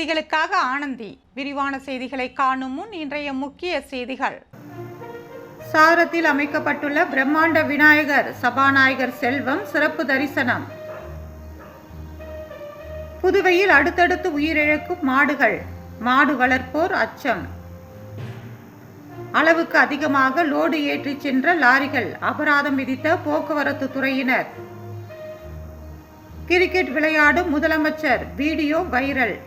செய்திகளுக்காக ஆனந்தி. விரிவான செய்திகளை காணும் முன் இன்றைய முக்கிய செய்திகள். சாரத்தில் அமைக்கப்பட்டுள்ள பிரம்மாண்ட விநாயகர் சபாநாயகர் செல்வம் சிறப்பு தரிசனம். புதுவையில் அடுத்தடுத்து உயிரிழக்கும் மாடுகள் மாடு வளர்ப்போர் அச்சம். அளவுக்கு அதிகமாக லோடு ஏற்றிச் சென்ற லாரிகள் அபராதம் விதித்த போக்குவரத்து துறையினர். கிரிக்கெட் விளையாடும் முதலமைச்சர் வீடியோ வைரல்.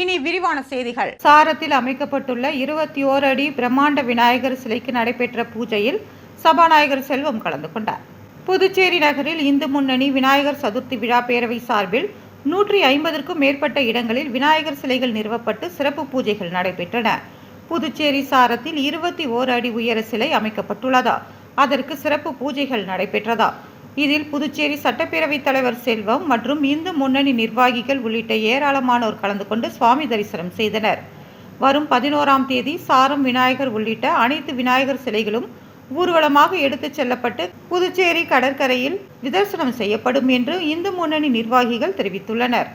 இனி விரிவான செய்திகள். சாரத்தில் அமைக்கப்பட்டுள்ள இருபத்தி ஓர் அடி பிரம்மாண்ட விநாயகர் சிலைக்கு நடைபெற்ற பூஜையில் சபாநாயகர் செல்வம் கலந்து கொண்டார். புதுச்சேரி நகரில் இந்து முன்னணி விநாயகர் சதுர்த்தி விழா பேரவை சார்பில் நூற்றி ஐம்பதற்கும் மேற்பட்ட இடங்களில் விநாயகர் சிலைகள் நிறுவப்பட்டு சிறப்பு பூஜைகள் நடைபெற்றன. புதுச்சேரி சாரத்தில் இருபத்தி ஓர் அடி உயர சிலை அமைக்கப்பட்டுள்ளதா? அதற்கு சிறப்பு பூஜைகள் நடைபெற்றதா? இதில் புதுச்சேரி சட்டப்பேரவைத் தலைவர் செல்வம் மற்றும் இந்து முன்னணி நிர்வாகிகள் உள்ளிட்ட ஏராளமானோர் கலந்து கொண்டு சுவாமி தரிசனம் செய்தனர். வரும் பதினோராம் தேதி சாரம் விநாயகர் உள்ளிட்ட அனைத்து விநாயகர் சிலைகளும் ஊர்வலமாக எடுத்துச் செல்லப்பட்டு புதுச்சேரி கடற்கரையில் விதர்சனம் செய்யப்படும் என்று இந்து முன்னணி நிர்வாகிகள் தெரிவித்துள்ளனர்.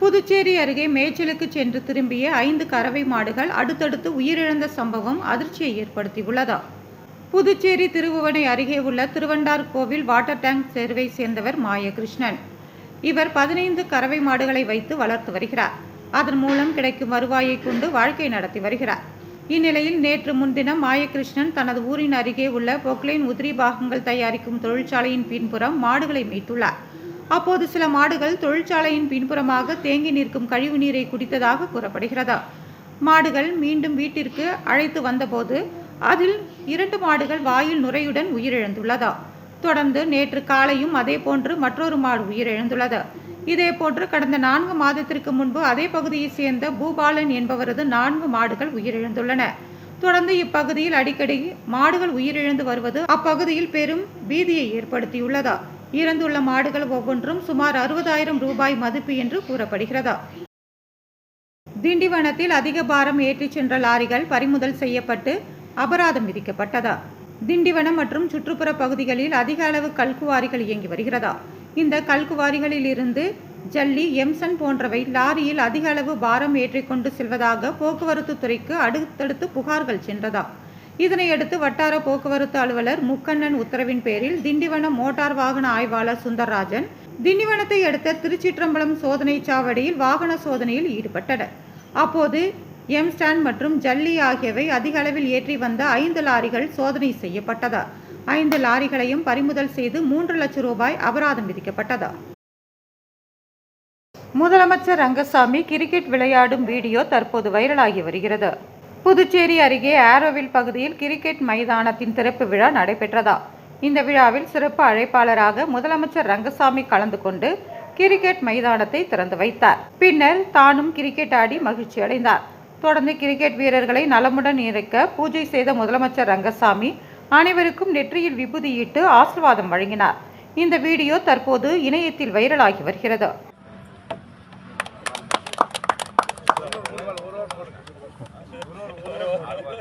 புதுச்சேரி அருகே மேய்ச்சலுக்கு சென்று திரும்பிய ஐந்து கறவை மாடுகள் அடுத்தடுத்து உயிரிழந்த சம்பவம் அதிர்ச்சியை ஏற்படுத்தியுள்ளதா? புதுச்சேரி திருவுவனை அருகே உள்ள திருவண்டார் கோவில் வாட்டர் டேங்க் சேர்வை சேர்ந்தவர் மாயகிருஷ்ணன். இவர் பதினைந்து கறவை மாடுகளை வைத்து வளர்த்து வருகிறார். அதன் மூலம் கிடைக்கும் வருவாயை கொண்டு வாழ்க்கை நடத்தி வருகிறார். இந்நிலையில் நேற்று முன்தினம் மாயகிருஷ்ணன் தனது ஊரின் அருகே உள்ள பொக்லைன் உதிரி பாகங்கள் தயாரிக்கும் தொழிற்சாலையின் பின்புறம் மாடுகளை மீட்டுள்ளார் அப்போது சில மாடுகள் தொழிற்சாலையின் பின்புறமாக தேங்கி நிற்கும் கழிவு நீரை குடித்ததாக கூறப்படுகிறதா. மாடுகள் மீண்டும் வீட்டிற்கு அழைத்து வந்தபோது அதில் இரண்டு மாடுகள் வாயில் நுரையுடன் உயிரிழந்துள்ளதா. தொடர்ந்து நேற்று காலையும் அதே போன்று மற்றொரு மாடு உயிரிழந்துள்ளது. இதேபோன்று கடந்த நான்கு மாதத்திற்கு முன்பு அதே பகுதியைச் சேர்ந்த பூபாலன் என்பவரது நான்கு மாடுகள் உயிரிழந்துள்ளன. தொடர்ந்து இப்பகுதியில் அடிக்கடி மாடுகள் உயிரிழந்து வருவது அப்பகுதியில் பெரும் பீதியை ஏற்படுத்தியுள்ளதா. இறந்துள்ள மாடுகள் ஒவ்வொன்றும் சுமார் அறுபதாயிரம் ரூபாய் மதிப்பு என்று கூறப்படுகிறதா? திண்டிவனத்தில் அதிக பாரம் ஏற்றிச் சென்ற லாரிகள் பறிமுதல் செய்யப்பட்டு அபராதம் விதிக்கப்பட்டதா? திண்டிவனம் மற்றும் சுற்றுப்புற பகுதிகளில் அதிக அளவு கல்குவாரிகள் இயங்கி வருகிறதா? இந்த கல்குவாரிகளில் இருந்து ஜல்லி எம்சன் போன்றவை லாரியில் அதிக அளவு பாரம் ஏற்றிக்கொண்டு செல்வதாக போக்குவரத்து துறைக்கு அடுத்தடுத்து புகார்கள் சென்றதா? இதனையடுத்து வட்டார போக்குவரத்து அலுவலர் முக்கண்ணன் உத்தரவின் பேரில் திண்டிவனம் மோட்டார் வாகன ஆய்வாளர் சுந்தரராஜன் திண்டிவனத்தை அடுத்த திருச்சிற்றம்பலம் சோதனை சாவடியில் வாகன சோதனையில் ஈடுபட்டனர். அப்போது எம்ஸ்டான் மற்றும் ஜல்லி ஆகியவை அதிக அளவில் ஏற்றி வந்த ஐந்து லாரிகள் சோதனை செய்யப்பட்டதா? ஐந்து லாரிகளையும் பறிமுதல் செய்து மூன்று லட்சம் ரூபாய் அபராதம் விதிக்கப்பட்டதா? முதலமைச்சர் ரங்கசாமி கிரிக்கெட் விளையாடும் வீடியோ தற்போது வைரலாகி வருகிறது. புதுச்சேரி அருகே ஆரோவில் பகுதியில் கிரிக்கெட் மைதானத்தின் திறப்பு விழா நடைபெற்றதா? இந்த விழாவில் சிறப்பு அழைப்பாளராக முதலமைச்சர் ரங்கசாமி கலந்து கொண்டு கிரிக்கெட் மைதானத்தை திறந்து வைத்தார். பின்னர் தானும் கிரிக்கெட் ஆடி மகிழ்ச்சி அடைந்தார். தொடர்ந்து கிரிக்கெட் வீரர்களை நலமுடன் இருக்க பூஜை செய்த முதலமைச்சர் ரங்கசாமி அனைவருக்கும் நெற்றியில் விபூதியிட்டு ஆசிர்வாதம் வழங்கினார். இந்த வீடியோ தற்போது இணையத்தில் வைரலாகி வருகிறது.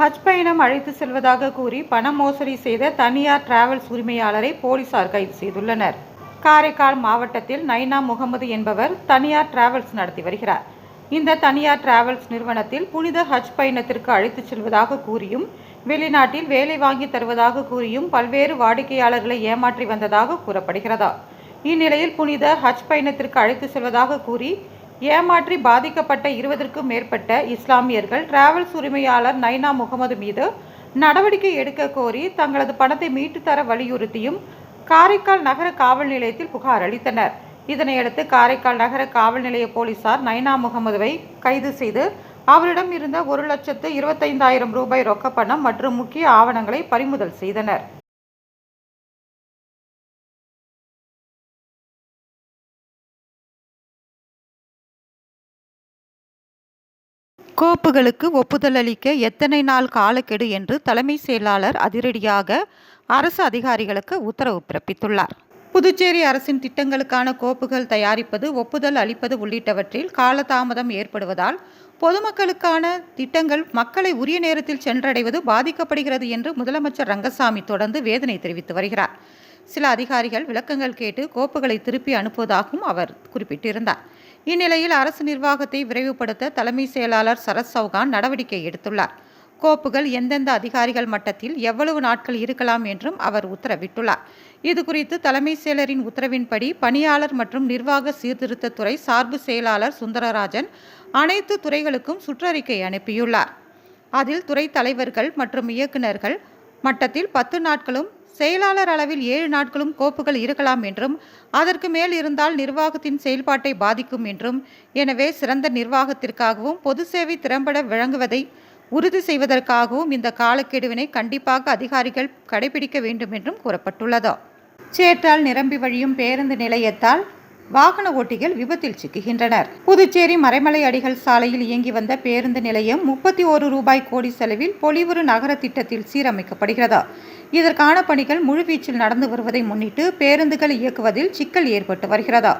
ஹஜ் பயணம் அழைத்து செல்வதாக கூறி பண மோசடி செய்த தனியார் டிராவல்ஸ் உரிமையாளரை போலீசார் கைது செய்துள்ளனர். காரைக்கால் மாவட்டத்தில் நைனா முகமது என்பவர் தனியார் டிராவல்ஸ் நடத்தி வருகிறார். இந்த தனியார் டிராவல்ஸ் நிறுவனத்தில் புனித ஹஜ் பயணத்திற்கு அழைத்துச் செல்வதாக கூறியும் வெளிநாட்டில் வேலை வாங்கி தருவதாக கூறியும் பல்வேறு வாடிக்கையாளர்களை ஏமாற்றி வந்ததாக கூறப்படுகிறதா. இந்நிலையில் புனித ஹஜ் பயணத்திற்கு அழைத்து செல்வதாக கூறி ஏமாற்றி பாதிக்கப்பட்ட இருபதற்கும் மேற்பட்ட இஸ்லாமியர்கள் டிராவல்ஸ் உரிமையாளர் நைனா முகமது மீது நடவடிக்கை எடுக்க கோரி தங்களது பணத்தை மீட்டு தர வலியுறுத்தியும் காரைக்கால் நகர காவல் நிலையத்தில் புகார் அளித்தனர். இதனையடுத்து காரைக்கால் நகர காவல் நிலைய போலீசார் நைனா முகமதுவை கைது செய்து அவரிடம் இருந்த ஒரு லட்சத்து இருபத்தைந்தாயிரம் ரூபாய் ரொக்கப்பணம் மற்றும் முக்கிய ஆவணங்களை பறிமுதல் செய்தனர். கோப்புகளுக்கு ஒப்புதல் அளிக்க எத்தனை நாள் காலக்கெடு என்று தலைமை செயலாளர் அதிரடியாக அரசு அதிகாரிகளுக்கு உத்தரவு பிறப்பித்துள்ளார். புதுச்சேரி அரசின் திட்டங்களுக்கான கோப்புகள் தயாரிப்பது ஒப்புதல் அளிப்பது உள்ளிட்டவற்றில் காலதாமதம் ஏற்படுவதால் பொதுமக்களுக்கான திட்டங்கள் மக்களை உரிய நேரத்தில் சென்றடைவது பாதிக்கப்படுகிறது என்று முதலமைச்சர் ரங்கசாமி தொடர்ந்து வேதனை தெரிவித்து வருகிறார். சில அதிகாரிகள் விளக்கங்கள் கேட்டு கோப்புகளை திருப்பி அனுப்புவதாகவும் அவர் குறிப்பிட்டிருந்தார். இந்நிலையில் அரசு நிர்வாகத்தை விரைவுபடுத்த தலைமை செயலாளர் சரத் சௌகான் நடவடிக்கை எடுத்துள்ளார். கோப்புகள் எந்தெந்த அதிகாரிகள் மட்டத்தில் எவ்வளவு நாட்கள் இருக்கலாம் என்றும் அவர் உத்தரவிட்டுள்ளார். இதுகுறித்து தலைமை செயலரின் உத்தரவின்படி பணியாளர் மற்றும் நிர்வாக சீர்திருத்தத்துறை சார்பு செயலாளர் சுந்தரராஜன் அனைத்து துறைகளுக்கும் சுற்றறிக்கை அனுப்பியுள்ளார். அதில் துறை தலைவர்கள் மற்றும் இயக்குநர்கள் மட்டத்தில் பத்து நாட்களும் செயலாளர் அளவில் ஏழு நாட்களும் கோப்புகள் இருக்கலாம் என்றும் அதற்கு மேல் இருந்தால் நிர்வாகத்தின் செயல்பாட்டை பாதிக்கும் என்றும் எனவே சிறந்த நிர்வாகத்திற்காகவும் பொது சேவை திறம்பட வழங்குவதை உறுதி செய்வதற்காகவும் இந்த காலக்கெடுவினை கண்டிப்பாக அதிகாரிகள் கடைபிடிக்க வேண்டும் என்றும் கூறப்பட்டுள்ளது. சேற்றால் நிரம்பி வழியும் பேருந்து நிலையத்தால் வாகன ஓட்டிகள் விபத்தில் சிக்குகின்றனர். புதுச்சேரி மறைமலை அடிகள் சாலையில் இயங்கி வந்த பேருந்து நிலையம் முப்பத்தி ஒரு ரூபாய் கோடி செலவில் பொலிவுறு நகர திட்டத்தில் சீரமைக்கப்படுகிறது. இதற்கான பணிகள் முழுவீச்சில் நடந்து வருவதை முன்னிட்டு பேருந்துகள் இயக்குவதில் சிக்கல் ஏற்பட்டு வருகிறது.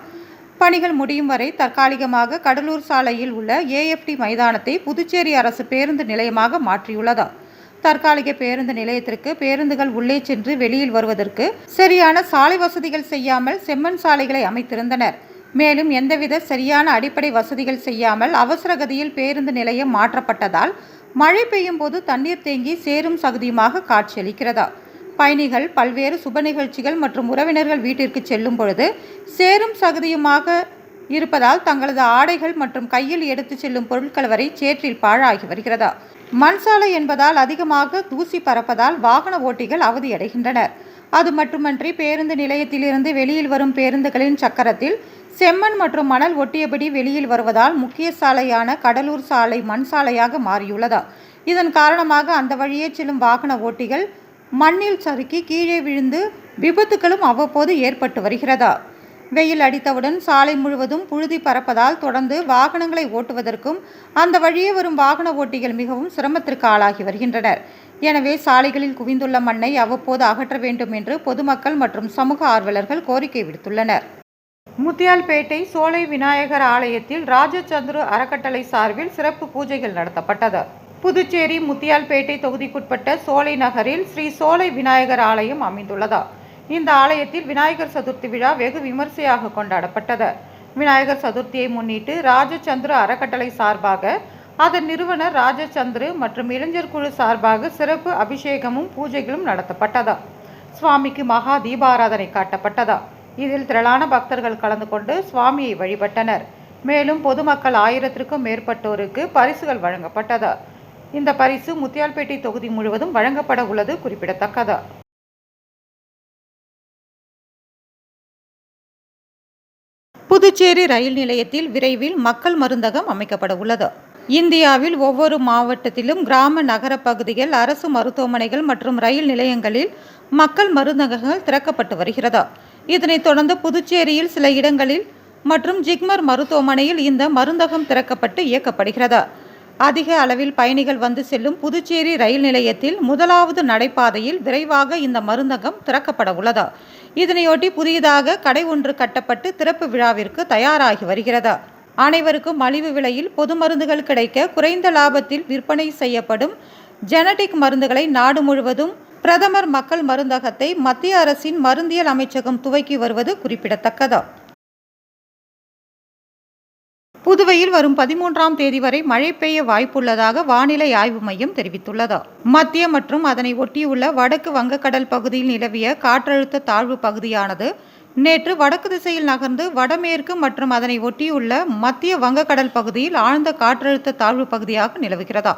பணிகள் முடியும் வரை தற்காலிகமாக கடலூர் சாலையில் உள்ள ஏஎஃப்டி மைதானத்தை புதுச்சேரி அரசு பேருந்து நிலையமாக மாற்றியுள்ளது. தற்காலிக பேருந்து நிலையத்திற்கு பேருந்துகள் உள்ளே சென்று வெளியில் வருவதற்கு சரியான சாலை வசதிகள் செய்யாமல் செம்மண் சாலைகளை அமைத்திருந்தனர். மேலும் எந்தவித சரியான அடிப்படை வசதிகள் செய்யாமல் அவசரகதியில் பேருந்து நிலையம் மாற்றப்பட்டதால் மழை பெய்யும் போது தண்ணீர் தேங்கி சேரும் சகுதியுமாக காட்சியளிக்கிறதா. பயணிகள் பல்வேறு சுப நிகழ்ச்சிகள் மற்றும் உறவினர்கள் வீட்டிற்கு செல்லும் பொழுது சேரும் சகுதியுமாக இருப்பதால் தங்களது ஆடைகள் மற்றும் கையில் எடுத்து செல்லும் பொருட்கள் வரை சேற்றில் பாழாகி வருகிறதா. மண் சாலை என்பதால் அதிகமாக தூசி பறப்பதால் வாகன ஓட்டிகள் அவதியடைகின்றனர். அது மட்டுமன்றி பேருந்து நிலையத்திலிருந்து வெளியில் வரும் பேருந்துகளின் சக்கரத்தில் செம்மண் மற்றும் மணல் ஒட்டியபடி வெளியில் வருவதால் முக்கிய சாலையான கடலூர் சாலை மண் சாலையாக மாறியுள்ளது. இதன் காரணமாக அந்த வழியே செல்லும் வாகன ஓட்டிகள் மண்ணில் சறுக்கி கீழே விழுந்து விபத்துகளும் அவ்வப்போது ஏற்பட்டு வருகிறதா. வெயில் அடித்தவுடன் சாலை முழுவதும் புழுதி பறப்பதால் தொடர்ந்து வாகனங்களை ஓட்டுவதற்கும் அந்த வழியே வரும் வாகன ஓட்டிகள் மிகவும் சிரமத்திற்கு ஆளாகி வருகின்றனர். எனவே சாலைகளில் குவிந்துள்ள மண்ணை அவ்வப்போது அகற்ற வேண்டும் என்று பொதுமக்கள் மற்றும் சமூக ஆர்வலர்கள் கோரிக்கை விடுத்துள்ளனர். முத்தியால்பேட்டை சோலை விநாயகர் ஆலயத்தில் ராஜச்சந்திரு அறக்கட்டளை சார்பில் சிறப்பு பூஜைகள் நடத்தப்பட்டது. புதுச்சேரி முத்தியால்பேட்டை தொகுதிக்குட்பட்ட சோலை நகரில் ஸ்ரீ சோலை விநாயகர் ஆலயம் அமைந்துள்ளதா. இந்த ஆலயத்தில் விநாயகர் சதுர்த்தி விழா வெகு விமர்சையாக கொண்டாடப்பட்டது. விநாயகர் சதுர்த்தியை முன்னிட்டு ராஜச்சந்திர அறக்கட்டளை சார்பாக அதன் நிறுவனர் ராஜச்சந்திரு மற்றும் இளைஞர் குழு சார்பாக சிறப்பு அபிஷேகமும் பூஜைகளும் நடத்தப்பட்டதா. சுவாமிக்கு மகா தீபாராதனை காட்டப்பட்டதா. இதில் திரளான பக்தர்கள் கலந்து கொண்டு சுவாமியை வழிபட்டனர். மேலும் பொதுமக்கள் ஆயிரத்திற்கும் மேற்பட்டோருக்கு பரிசுகள் வழங்கப்பட்டது. இந்த பரிசு முத்தியால்பேட்டை தொகுதி முழுவதும் வழங்கப்பட உள்ளது குறிப்பிடத்தக்கது. புதுச்சேரி ரயில் நிலையத்தில் விரைவில் மக்கள் மருந்தகம் அமைக்கப்பட உள்ளது. இந்தியாவில் ஒவ்வொரு மாவட்டத்திலும் கிராம நகர பகுதிகள் அரசு மருத்துவமனைகள் மற்றும் ரயில் நிலையங்களில் மக்கள் மருந்தகங்கள் திறக்கப்பட்டு வருகிறது. இதனைத் தொடர்ந்து புதுச்சேரியில் சில இடங்களில் மற்றும் ஜிக்மர் மருத்துவமனையில் இந்த மருந்தகம் திறக்கப்பட்டு இயக்கப்படுகிறது. அதிக அளவில் பயணிகள் வந்து செல்லும் புதுச்சேரி ரயில் நிலையத்தில் முதலாவது நடைபாதையில் விரைவாக இந்த மருந்தகம் திறக்கப்பட உள்ளது. இதனையொட்டி புதியதாக கடை ஒன்று கட்டப்பட்டு திறப்பு விழாவிற்கு தயாராகி வருகிறது. அனைவருக்கும் மலிவு விலையில் பொது மருந்துகள் கிடைக்க குறைந்த லாபத்தில் விற்பனை செய்யப்படும் ஜெனடிக் மருந்துகளை நாடு முழுவதும் பிரதமர் மக்கள் மருந்தகத்தை மத்திய அரசின் மருந்தியல் அமைச்சகம் துவக்கி வருவது குறிப்பிடத்தக்கது. புதுவையில் வரும் பதிமூன்றாம் தேதி வரை மழை பெய்ய வாய்ப்புள்ளதாக வானிலை ஆய்வு மையம் தெரிவித்துள்ளது. மத்திய மற்றும் அதனை ஒட்டியுள்ள வடக்கு வங்கக்கடல் பகுதியில் நிலவிய காற்றழுத்த தாழ்வு பகுதியானது நேற்று வடக்கு திசையில் நகர்ந்து வடமேற்கு மற்றும் அதனை ஒட்டியுள்ள மத்திய வங்கக்கடல் பகுதியில் ஆழ்ந்த காற்றழுத்த தாழ்வு பகுதியாக நிலவுகிறதா.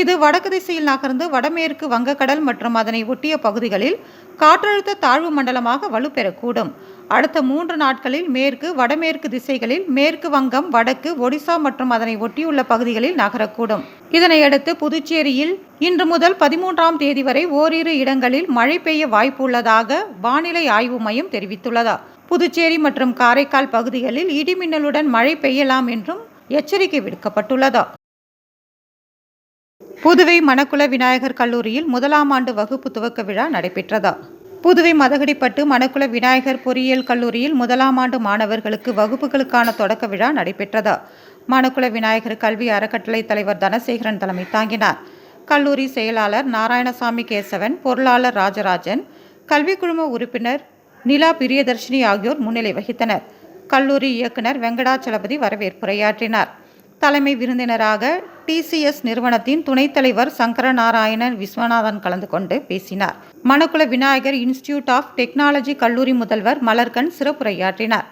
இது வடக்கு திசையில் நகர்ந்து வடமேற்கு வங்கக்கடல் மற்றும் அதனை ஒட்டிய பகுதிகளில் காற்றழுத்த தாழ்வு மண்டலமாக வலுப்பெறக்கூடும். அடுத்த மூன்று நாட்களில் மேற்கு வடமேற்கு திசைகளில் மேற்கு வங்கம் வடக்கு ஒடிசா மற்றும் அதனை ஒட்டியுள்ள பகுதிகளில் நகரக்கூடும். இதனையடுத்து புதுச்சேரியில் இன்று முதல் பதிமூன்றாம் தேதி வரை ஓரிரு இடங்களில் மழை பெய்ய வாய்ப்பு உள்ளதாக வானிலை ஆய்வு மையம் தெரிவித்துள்ளதா. புதுச்சேரி மற்றும் காரைக்கால் பகுதிகளில் இடிமின்னலுடன் மழை பெய்யலாம் என்றும் எச்சரிக்கை விடுக்கப்பட்டுள்ளதா. புதுவை மணக்குள விநாயகர் கல்லூரியில் முதலாம் ஆண்டு வகுப்பு துவக்க விழா நடைபெற்றதா. புதுவை மதகடிப்பட்டு மணக்குள விநாயகர் பொறியியல் கல்லூரியில் முதலாம் ஆண்டு மாணவர்களுக்கு வகுப்புகளுக்கான தொடக்க விழா நடைபெற்றதா. மணக்குள விநாயகர் கல்வி அறக்கட்டளை தலைவர் தனசேகரன் தலைமை தாங்கினார். கல்லூரி செயலாளர் நாராயணசாமி கேசவன் பொருளாளர் ராஜராஜன் கல்வி குழும உறுப்பினர் நிலா பிரியதர்ஷினி ஆகியோர் முன்னிலை வகித்தனர். கல்லூரி இயக்குனர் வெங்கடாச்சலபதி வரவேற்புரையாற்றினார். தலைமை விருந்தினராக டிசிஎஸ் நிறுவனத்தின் துணைத் தலைவர் சங்கரநாராயணன் விஸ்வநாதன் கலந்து கொண்டு பேசினார். Manakula Vinayagar institute of technology கல்லூரி முதல்வர் மலர்கன் சிறப்புரையாற்றினார்.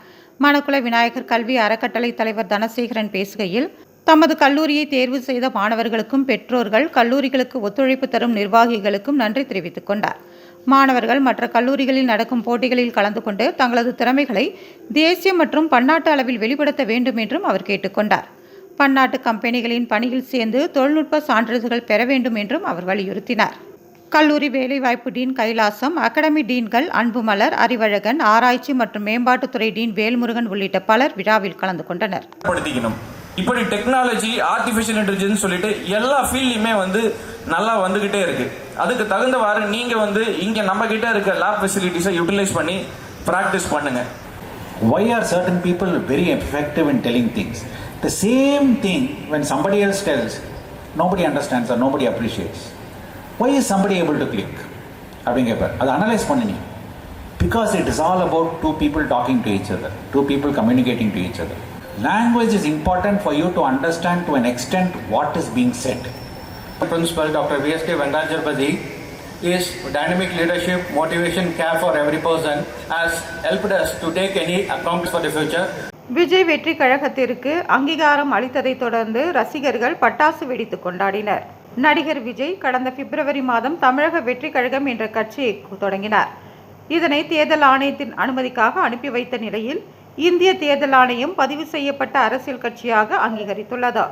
மணக்குள விநாயகர் கல்வி அறக்கட்டளை தலைவர் தனசேகரன் பேசுகையில் தமது கல்லூரியை தேர்வு செய்த மாணவர்களுக்கும் பெற்றோர்கள் கல்லூரிகளுக்கு ஒத்துழைப்பு தரும் நிர்வாகிகளுக்கும் நன்றி தெரிவித்துக் கொண்டார். மாணவர்கள் மற்ற கல்லூரிகளில் நடக்கும் போட்டிகளில் கலந்து கொண்டு தங்களது திறமைகளை தேசிய மற்றும் பன்னாட்டு அளவில் வெளிப்படுத்த வேண்டும் என்றும் அவர் கேட்டுக்கொண்டார் பன்னாட்டு கம்பெனிகளின் பணியில் சேர்ந்து தொழில்நுட்ப சான்றிதழ்கள் பெற வேண்டும் என்றும் அவர் வலியுறுத்தினார். கல்லூரி வேலைவாய்ப்பு டீன் கைலாசம் அகாடமி டீன்கள் அன்புமலர் அறிவழகன் ஆராய்ச்சி மற்றும் மேம்பாட்டுத்துறை டீன் வேல்முருகன் உள்ளிட்ட பலர் விழாவில் கலந்து கொண்டனர். இப்படி டெக்னாலஜி ஆர்டிஃபிஷியல் இன்டெலிஜென்ஸ் சொல்லிட்டு எல்லா ஃபீல்ட்லையுமே வந்து நல்லா வந்துகிட்டே இருக்கு. அதுக்கு தகுந்தவாறு நீங்க வந்து இங்க நம்ம கிட்ட இருக்க லேப் ஃபெசிலிட்டிஸை யூட்டிலைஸ் பண்ணி ப்ராக்டிஸ் பண்ணுங்க. Why are certain people very effective in telling things? The same thing when somebody else tells, nobody understands or nobody appreciates. Why is somebody able to click? அப்படிங்க கேட்பார் அதை அனலைஸ் பண்ணி நீ because it is all about two people talking to each other two people communicating to each other language is important for you to understand to an extent what is being said Principal Dr. V.S.K. Venkatarpati is dynamic leadership, motivation, care for every person has helped us to take any accounts for the future. Vijay வெற்றி கழகத்திற்கு அங்கீகாரம் அளித்ததைத் தொடர்ந்து ரசிகர்கள் பட்டாசு வெடித்து கொண்டாடினர். நடிகர் விஜய் கடந்த பிப்ரவரி மாதம் தமிழக வெற்றி கழகம் என்ற கட்சியை தொடங்கினார். இதனை தேர்தல் ஆணையத்தின் அனுமதிக்காக அனுப்பி வைத்த நிலையில் இந்திய தேர்தல் ஆணையம் பதிவு செய்யப்பட்ட அரசியல் கட்சியாக அங்கீகரித்துள்ளது.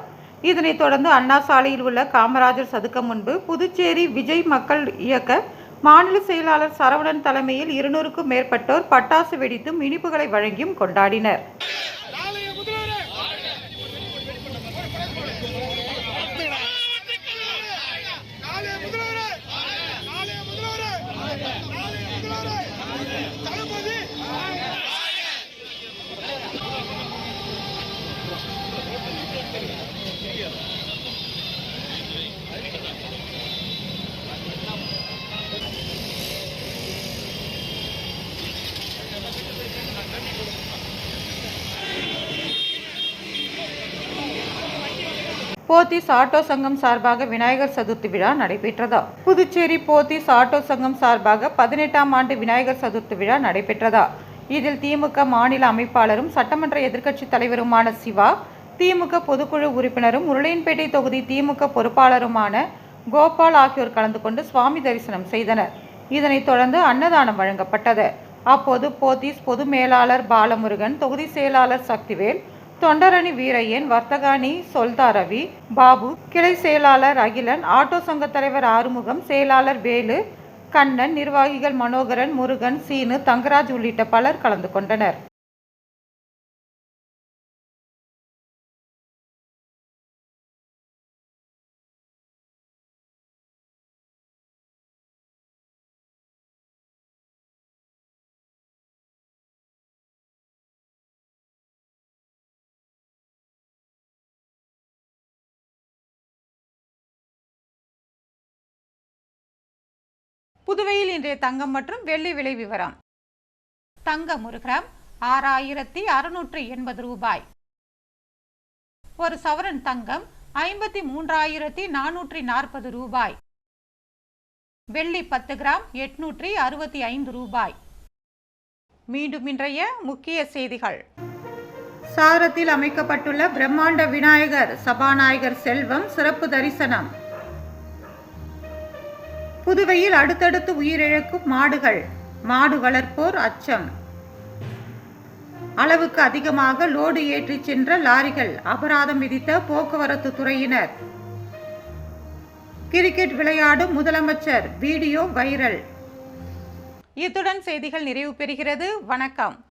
இதனைத் தொடர்ந்து அண்ணா சாலையில் உள்ள காமராஜர் சதுக்கம் முன்பு புதுச்சேரி விஜய் மக்கள் இயக்க மாநில செயலாளர் சரவணன் தலைமையில் இருநூறுக்கும் மேற்பட்டோர் பட்டாசு வெடித்தும் இனிப்புகளை வழங்கியும் கொண்டாடினர். போத்தீஸ் ஆட்டோ சங்கம் சார்பாக விநாயகர் சதுர்த்தி விழா நடைபெற்றதா? புதுச்சேரி போத்தீஸ் ஆட்டோ சங்கம் சார்பாக பதினெட்டாம் ஆண்டு விநாயகர் சதுர்த்தி விழா நடைபெற்றதா? இதில் திமுக மாநில அமைப்பாளரும் சட்டமன்ற எதிர்க்கட்சித் தலைவருமான சிவா திமுக பொதுக்குழு உறுப்பினரும் உருளையன்பேட்டை தொகுதி திமுக பொறுப்பாளருமான கோபால் ஆகியோர் கலந்து கொண்டு சுவாமி தரிசனம் செய்தனர். இதனைத் தொடர்ந்து அன்னதானம் வழங்கப்பட்டது. அப்போது போத்தீஸ் பொது மேலாளர் பாலமுருகன் தொகுதி செயலாளர் சக்திவேல் தொண்டரணி வீரையன் வர்த்தகாணி சொல்தா ரவி பாபு கிளை செயலாளர் அகிலன் ஆட்டோ சங்க தலைவர் ஆறுமுகம் செயலாளர் வேலு கண்ணன் நிர்வாகிகள் மனோகரன் முருகன் சீனு தங்கராஜ் உள்ளிட்ட பலர் கலந்து கொண்டனர். புதுவையில் இன்றைய தங்கம் மற்றும் வெள்ளி விலை விவரம். தங்கம் ஒரு கிராம் ஆறாயிரத்தி அறுநூற்று எண்பது ரூபாய். ஒரு சவரன் தங்கம் ஐம்பத்தி மூன்றாயிரத்தி நானூற்றி நாற்பது ரூபாய். வெள்ளி பத்து கிராம் எட்நூற்றி அறுபத்தி ஐந்து ரூபாய். மீண்டும் இன்றைய முக்கிய செய்திகள். சாரத்தில் அமைக்கப்பட்டுள்ள பிரம்மாண்ட விநாயகர் சபாநாயகர் செல்வம் சிறப்பு தரிசனம். புதுவையில் அடுத்தடுத்து உயிரிழக்கும் மாடுகள். மாடு வளர்ப்போர் அச்சம். அளவுக்கு அதிகமாக லோடு ஏற்றிச் சென்ற லாரிகள் அபராதம் விதித்த போக்குவரத்து துறையினர். கிரிக்கெட் விளையாடும் முதலமைச்சர் வீடியோ வைரல். இத்துடன் செய்திகள் நிறைவு பெறுகிறது. வணக்கம்.